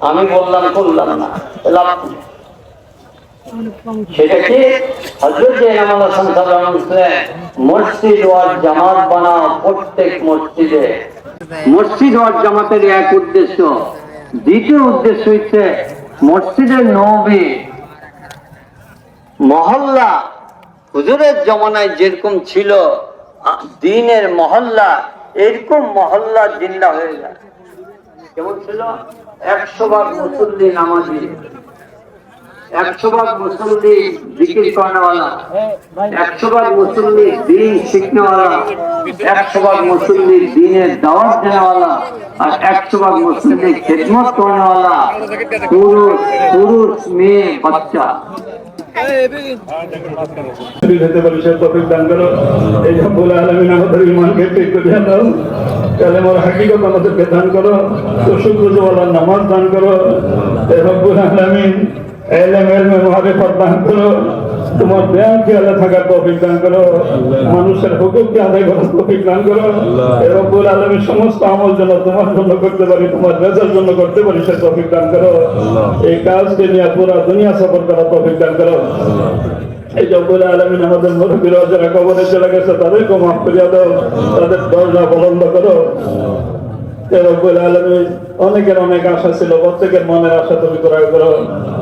আমি বললাম, করলাম না। সেটা কি? মসজিদ ওয়ার জামাত বানাও, প্রত্যেক মসজিদে। মসজিদ ওয়ার জামাতের এক উদ্দেশ্য। দ্বিতীয় উদ্দেশ্য হচ্ছে মসজিদের নবী, মহল্লা, হুজুরের জমানায় যেরকম ছিল দিনের মহল্লা, এরকম মহল্লা জিন্দা হয়ে যায়। কেমন ছিল? একশো বার মুসল্লি নামাজি, একশো বার মুসল্লি জিকির করানেওয়ালা, একশো বার মুসল্লি দিন শিখনেওয়ালা একশো ভাগ মুসল্লি দিনের দাওয়াত দেনেওয়ালা আর একশো ভাগ মুসল্লি খেদমত করানেওয়ালা পুরুষ পুরুষ মেয়ে, বাচ্চা। আমাদেরকে দান করো নামাজ দান করো রব্বুল আলমিন এলেম মারিফত দান করো। তোমার ব্যায়াম খেয়ালে থাকার তৌফিক দান করো। মানুষের হুকুমকে আদায় করার তৌফিক দান করো। রব্বুল আলমীর সমস্ত আমল জন্য তোমার জন্য করতে পারি তোমার রেজার জন্য করতে পারি সে তৌফিক দান করো। এই কাজকে নিয়ে পুরো দুনিয়া সফর করার তৌফিক দান করো। এই জব্বুল আলমিন আমাদের মুরব্বীরা যারা কবরে চলে গেছে তাদেরকে মাফ করিয়া দাও। তাদের দরজা বলন্দ করো। অনেকের অনেক আশা ছিল, প্রত্যেকের মনের আশা তুমি করা করো।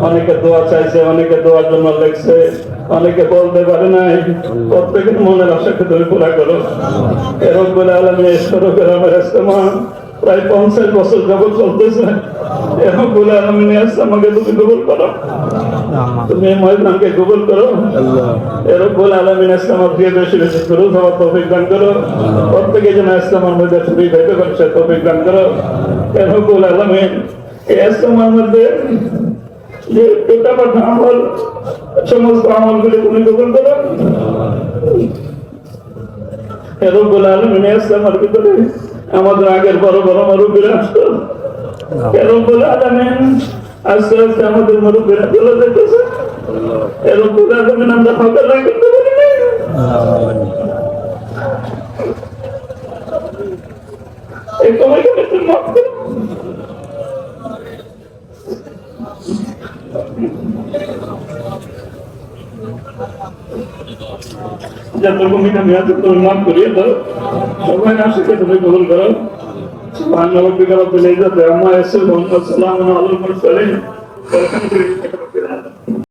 অনেকে দোয়া চাইছে, অনেকে দোয়ার জন্য লেগছে, অনেকে বলতে পারে নাই, প্রত্যেকের মনের আশাকে তুমি পুরা করো। এরকম আলমী ঈশ্বরকের আমার প্রায় পঞ্চাশ বছর যাবৎ চলতেছে। রব্বুল আলমিন ইসলামাকে তুমি কবুল করো। তুমি কবুল করো। এরকম আলমিন ইসলামের প্রিয় বেশি বেশি শুরু হওয়ার তৌফিক দান করো। প্রত্যেকে যেন ইসলামের মধ্যে শুরু হইতে পারছে তৌফিক দান করো। এরকম আলমিন এই ইসলামের মধ্যে যে এটা পাঠা আমল সমস্ত আমলগুলি তুমি কবুল করো। এরকম আলমিন ইসলামের ভিতরে। আমাদের আগের বড় বড় মরুবীরা। আসতো এরকম আলমিন আস্তে আস্তে আমাদের মরুবীরা চলে যেতেছে এরকম আলমিন আমরা ফাঁকা রাখতে পারি মাফ করো। যতটুকু আমি আছে তুমি মাফ করিয়ে দাও সবাই আসে তুমি কবুল করো সুবহান রাব্বিকা রাব্বিল ইজ্জাতি আম্মা ইয়াসিফুন ওয়া সালামুন আলাল মুরসালিন والحمد لله